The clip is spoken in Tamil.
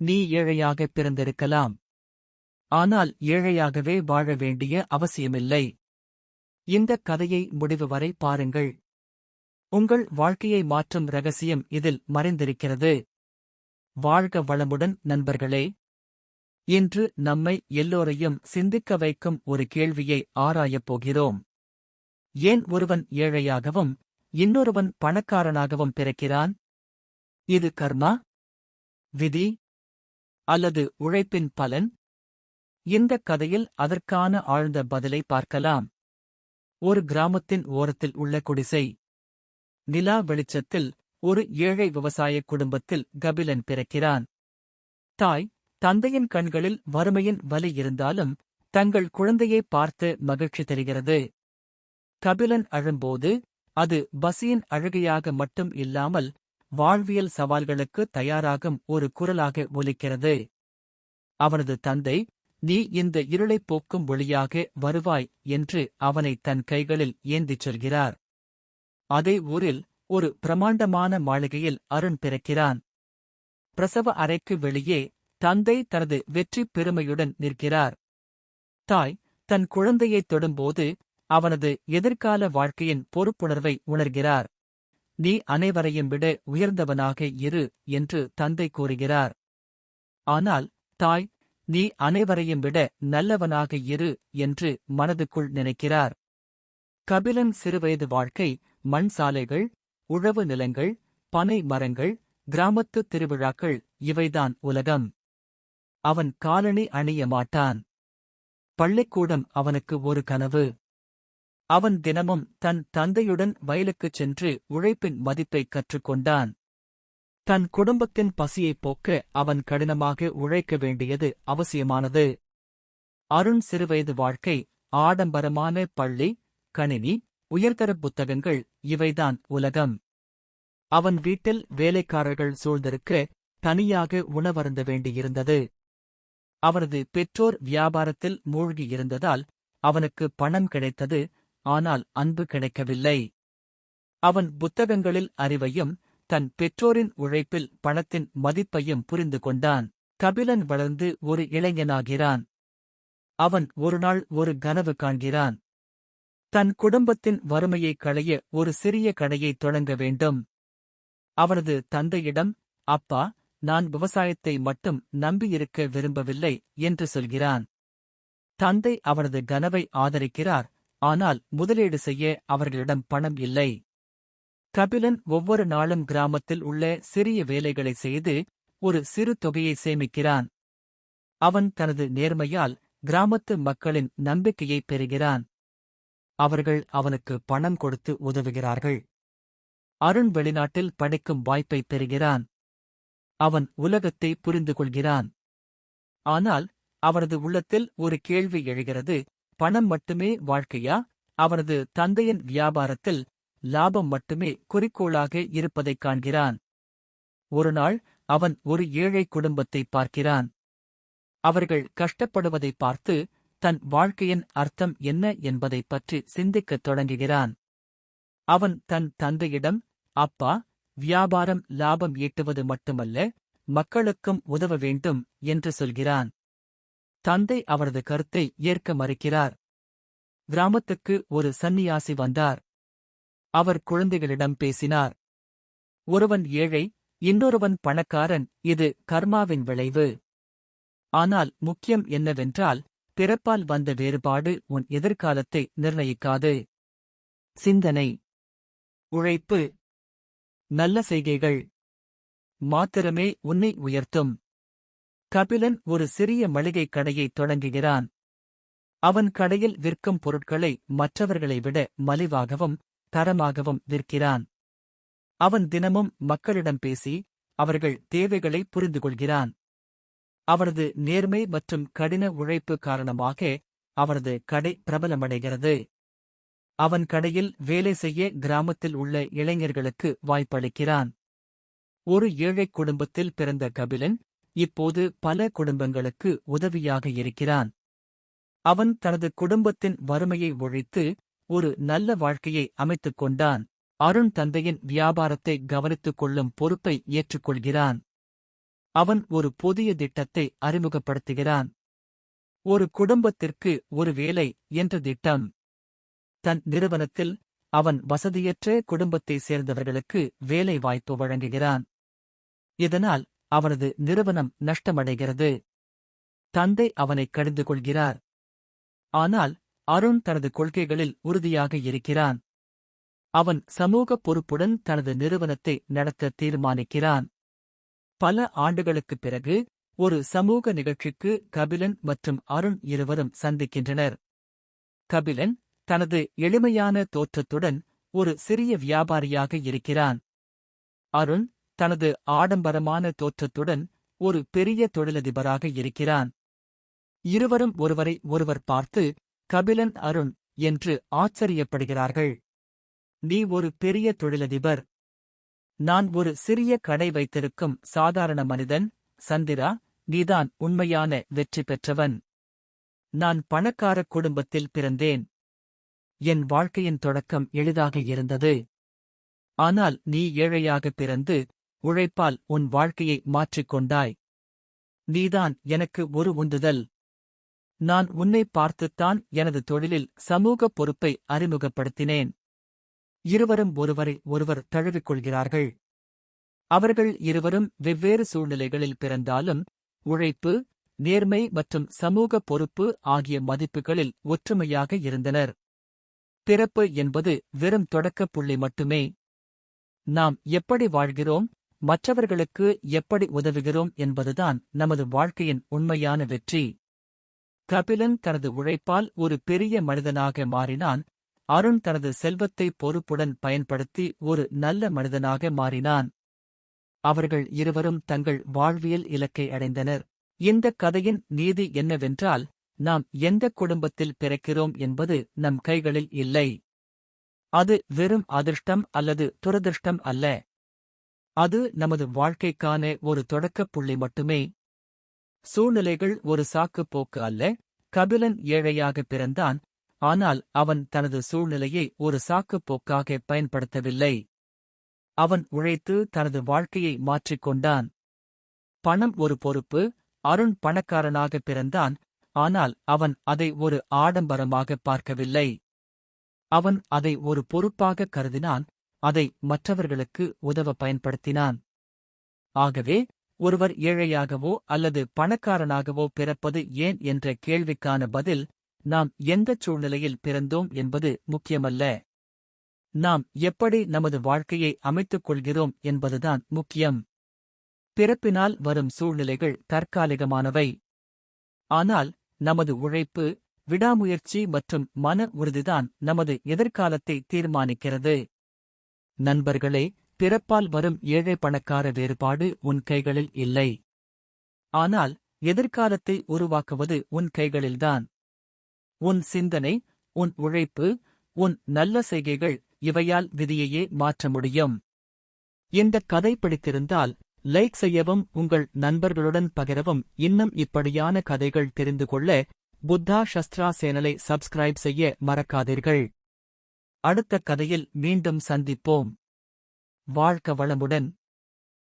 நீ ஏழையாக பிறந்திருக்கலாம். ஆனால் ஏழையாகவே வாழ வேண்டிய அவசியமில்லை. இந்த கதையை முடிவு வரை பாருங்கள். உங்கள் வாழ்க்கையை மாற்றும் ரகசியம் இதில் மறைந்திருக்கிறது. வாழ்க வளமுடன் நண்பர்களே. இன்று நம்மை எல்லோரையும் சிந்திக்க வைக்கும் ஒரு கேள்வியை ஆராயப் போகிறோம். ஏன் ஒருவன் ஏழையாகவும் இன்னொருவன் பணக்காரனாகவும் பிறக்கிறான்? இது கர்மா? விதி? அல்லது உழைப்பின் பலன்? இந்த கதையில் அதற்கான ஆழ்ந்த பதிலை பார்க்கலாம். ஒரு கிராமத்தின் ஓரத்தில் உள்ள குடிசை. நிலா வெளிச்சத்தில் ஒரு ஏழை விவசாய குடும்பத்தில் கபிலன் பிறக்கிறான். தாய் தந்தையின் கண்களில் வறுமையின் வலி இருந்தாலும் தங்கள் குழந்தையை பார்த்து மகிழ்ச்சி தெரிகிறது. கபிலன் அழும்போது அது பசியின் அழுகையாக மட்டும் இல்லாமல் வாழ்வியல் சவால்களுக்கு தயாராகும் ஒரு குரலாக ஒலிக்கிறது. அவனது தந்தை நீ இந்த இருளைப் போக்கும் ஒளியாக வருவாய் என்று அவனை தன் கைகளில் ஏந்திச் செல்கிறார். அதே ஊரில் ஒரு பிரமாண்டமான மாளிகையில் அருண் பிறக்கிறான். பிரசவ அறைக்கு வெளியே தந்தை தனது வெற்றி பெருமையுடன் நிற்கிறார். தாய் தன் குழந்தையைத் தொடும்போது அவனது எதிர்கால வாழ்க்கையின் பொறுப்புணர்வை உணர்கிறார். நீ அனைவரையும் விட உயர்ந்தவனாக இரு என்று தந்தை கூறுகிறார். ஆனால் தாய் நீ அனைவரையும் விட நல்லவனாக இரு என்று மனதுக்குள் நினைக்கிறார். கபிலன் சிறுவயது வாழ்க்கை மண் சாலைகள் உழவு நிலங்கள் பனை மரங்கள் கிராமத்து திருவிழாக்கள் இவைதான் உலகம். அவன் காலணி அணிய மாட்டான். பள்ளிக்கூடம் அவனுக்கு ஒரு கனவு. அவன் தினமும் தன் தந்தையுடன் வயலுக்குச் சென்று உழைப்பின் மதிப்பைக் கற்றுக்கொண்டான். தன் குடும்பத்தின் பசியைப் போக்க அவன் கடினமாக உழைக்க வேண்டியது அவசியமானது. அருண் சிறுவயது வாழ்க்கை ஆடம்பரமான பள்ளி கணினி உயர்தர புத்தகங்கள் இவைதான் உலகம். அவன் வீட்டில் வேலைக்காரர்கள் சூழ்ந்திருக்க தனியாக உணவருந்த வேண்டியிருந்தது. அவரது பெற்றோர் வியாபாரத்தில் மூழ்கியிருந்ததால் அவனுக்கு பணம் கிடைத்தது ஆனால் அன்பு கிடைக்கவில்லை. அவன் புத்தகங்களில் அறிவையும் தன் பெற்றோரின் உழைப்பில் பணத்தின் மதிப்பையும் புரிந்து கொண்டான். கபிலன் வளர்ந்து ஒரு இளைஞனாகிறான். அவன் ஒருநாள் ஒரு கனவு காண்கிறான். தன் குடும்பத்தின் வறுமையைக் களைய ஒரு சிறிய கடையை தொடங்க வேண்டும். அவனது தந்தையிடம் அப்பா நான் விவசாயத்தை மட்டும் நம்பியிருக்க விரும்பவில்லை என்று சொல்கிறான். தந்தை அவனது கனவை ஆதரிக்கிறார். ஆனால் முதலீடு செய்ய அவர்களிடம் பணம் இல்லை. கபிலன் ஒவ்வொரு நாளும் கிராமத்தில் உள்ள சிறிய வேலைகளை செய்து ஒரு சிறு தொகையை சேமிக்கிறான். அவன் தனது நேர்மையால் கிராமத்து மக்களின் நம்பிக்கையை பெறுகிறான். அவர்கள் அவனுக்கு பணம் கொடுத்து உதவுகிறார்கள். அருண் வெளிநாட்டில் படிக்கும் வாய்ப்பை பெறுகிறான். அவன் உலகத்தை புரிந்து கொள்கிறான் ஆனால் அவனது உள்ளத்தில் ஒரு கேள்வி எழுகிறது. பணம் மட்டுமே வாழ்க்கையா? அவனது தந்தையின் வியாபாரத்தில் லாபம் மட்டுமே குறிக்கோளாக இருப்பதைக் காண்கிறான். ஒருநாள் அவன் ஒரு ஏழை குடும்பத்தை பார்க்கிறான். அவர்கள் கஷ்டப்படுவதைப் பார்த்து தன் வாழ்க்கையின் அர்த்தம் என்ன என்பதைப் பற்றி சிந்திக்கத் தொடங்குகிறான். அவன் தன் தந்தையிடம் அப்பா வியாபாரம் லாபம் ஈட்டுவது மட்டுமல்ல மக்களுக்கும் உதவ வேண்டும் என்று சொல்கிறான். தந்தை அவரது கருத்தை ஏற்க மறுக்கிறார். கிராமத்துக்கு ஒரு சந்நியாசி வந்தார். அவர் குழந்தைகளிடம் பேசினார். ஒருவன் ஏழை இன்னொருவன் பணக்காரன் இது கர்மாவின் விளைவு. ஆனால் முக்கியம் என்னவென்றால் பிறப்பால் வந்த வேறுபாடு உன் எதிர்காலத்தை நிர்ணயிக்காது. சிந்தனை. உழைப்பு. நல்ல செய்கைகள். மாத்திரமே உன்னை உயர்த்தும். கபிலன் ஒரு சிறிய மளிகை கடையை தொடங்குகிறான். அவன் கடையில் விற்கும் பொருட்களை மற்றவர்களை விட மலிவாகவும் தரமாகவும் விற்கிறான். அவன் தினமும் மக்களிடம் பேசி அவர்கள் தேவைகளை புரிந்து கொள்கிறான் அவனது நேர்மை மற்றும் கடின உழைப்பு காரணமாக அவனது கடை பிரபலமடைகிறது. அவன் கடையில் வேலை செய்ய கிராமத்தில் உள்ள இளைஞர்களுக்கு வாய்ப்பளிக்கிறான். ஒரு ஏழை குடும்பத்தில் பிறந்த கபிலன் இப்போது பல குடும்பங்களுக்கு உதவியாக இருக்கிறான். அவன் தனது குடும்பத்தின் வறுமையை ஒழித்து ஒரு நல்ல வாழ்க்கையை அமைத்துக் கொண்டான். அருண் தந்தையின் வியாபாரத்தை கவனித்துக் கொள்ளும் பொறுப்பை ஏற்றுக்கொள்கிறான். அவன் ஒரு புதிய திட்டத்தை அறிமுகப்படுத்துகிறான். ஒரு குடும்பத்திற்கு ஒரு வேலை என்ற திட்டம். தன் நிறுவனத்தில் அவன் வசதியற்ற குடும்பத்தைச் சேர்ந்தவர்களுக்கு வேலை வாய்ப்பு வழங்குகிறான். இதனால் அவனது நிறுவனம் நஷ்டமடைகிறது. தந்தை அவனை கடிந்து கொள்கிறார் ஆனால் அருண் தனது கொள்கைகளில் உறுதியாக இருக்கிறான். அவன் சமூக பொறுப்புடன் தனது நிறுவனத்தை நடத்த தீர்மானிக்கிறான். பல ஆண்டுகளுக்குப் பிறகு ஒரு சமூக நிகழ்ச்சிக்கு கபிலன் மற்றும் அருண் இருவரும் சந்திக்கின்றனர். கபிலன் தனது எளிமையான தோற்றத்துடன் ஒரு சிறிய வியாபாரியாக இருக்கிறான். அருண் தனது ஆடம்பரமான தோற்றத்துடன் ஒரு பெரிய தொழிலதிபராக இருக்கிறான். இருவரும் ஒருவரை ஒருவர் பார்த்து கபிலன் அருண் என்று ஆச்சரியப்படுகிறார்கள். நீ ஒரு பெரிய தொழிலதிபர். நான் ஒரு சிறிய கடை வைத்திருக்கும் சாதாரண மனிதன். சந்திரா நீதான் உண்மையான வெற்றி பெற்றவன். நான் பணக்கார குடும்பத்தில் பிறந்தேன். என் வாழ்க்கையின் தொடக்கம் எளிதாக இருந்தது. ஆனால் நீ ஏழையாக பிறந்து உழைப்பால் உன் வாழ்க்கையை மாற்றிக்கொண்டாய் நீதான் எனக்கு ஒரு உந்துதல். நான் உன்னை பார்த்துத்தான் எனது தொழிலில் சமூக பொறுப்பை அறிமுகப்படுத்தினேன். இருவரும் ஒருவரை ஒருவர் தழுவிக்கொள்கிறார்கள் அவர்கள் இருவரும் வெவ்வேறு சூழ்நிலைகளில் பிறந்தாலும் உழைப்பு நேர்மை மற்றும் சமூக பொறுப்பு ஆகிய மதிப்புகளில் ஒற்றுமையாக இருந்தனர். பிறப்பு என்பது வெறும் தொடக்கப் புள்ளி மட்டுமே. நாம் எப்படி வாழ்கிறோம்? மற்றவர்களுக்கு எப்படி உதவுகிறோம் என்பதுதான் நமது வாழ்க்கையின் உண்மையான வெற்றி. கபிலன் தனது உழைப்பால் ஒரு பெரிய மனிதனாக மாறினான். அருண் தனது செல்வத்தை பொறுப்புடன் பயன்படுத்தி ஒரு நல்ல மனிதனாக மாறினான். அவர்கள் இருவரும் தங்கள் வாழ்வியல் இலக்கை அடைந்தனர். இந்த கதையின் நீதி என்னவென்றால் நாம் எந்த குடும்பத்தில் பிறக்கிறோம் என்பது நம் கைகளில் இல்லை. அது வெறும் அதிர்ஷ்டம் அல்லது துரதிர்ஷ்டம் அல்ல. அது நமது வாழ்க்கைக்கான ஒரு தொடக்கப் புள்ளி மட்டுமே. சூழ்நிலைகள் ஒரு சாக்குப் போக்கு அல்ல. கபிலன் ஏழையாக பிறந்தான். ஆனால் அவன் தனது சூழ்நிலையை ஒரு சாக்குப் போக்காக பயன்படுத்தவில்லை. அவன் உழைத்து தனது வாழ்க்கையை மாற்றிக்கொண்டான் பணம் ஒரு பொறுப்பு. அருண் பணக்காரனாக பிறந்தான். ஆனால் அவன் அதை ஒரு ஆடம்பரமாக பார்க்கவில்லை. அவன் அதை ஒரு பொறுப்பாக கருதினான். அதை மற்றவர்களுக்கு உதவ பயன்படுத்தினான். ஆகவே ஒருவர் ஏழையாகவோ அல்லது பணக்காரனாகவோ பிறப்பது ஏன் என்ற கேள்விக்கான பதில் நாம் எந்தச் சூழ்நிலையில் பிறந்தோம் என்பது முக்கியமல்ல. நாம் எப்படி நமது வாழ்க்கையை அமைத்துக் கொள்கிறோம் என்பதுதான் முக்கியம். பிறப்பினால் வரும் சூழ்நிலைகள் தற்காலிகமானவை. ஆனால் நமது உழைப்பு விடாமுயற்சி மற்றும் மன உறுதிதான் நமது எதிர்காலத்தை தீர்மானிக்கிறது. நண்பர்களே பிறப்பால் வரும் ஏழை பணக்கார வேறுபாடு உன் கைகளில் இல்லை. ஆனால் எதிர்காலத்தை உருவாக்குவது உன் கைகளில்தான். உன் சிந்தனை உன் உழைப்பு உன் நல்ல செய்கைகள் இவையால் விதியையே மாற்ற முடியும். இந்த கதை பிடித்திருந்தால் லைக் செய்யவும் உங்கள் நண்பர்களுடன் பகிரவும் இன்னும் இப்படியான கதைகள் தெரிந்து கொள்ள புத்தா சஸ்திரா சேனலை சப்ஸ்கிரைப் செய்ய மறக்காதீர்கள். அடுத்த கதையில் மீண்டும் சந்திப்போம். வாழ்க்க வளமுடன்.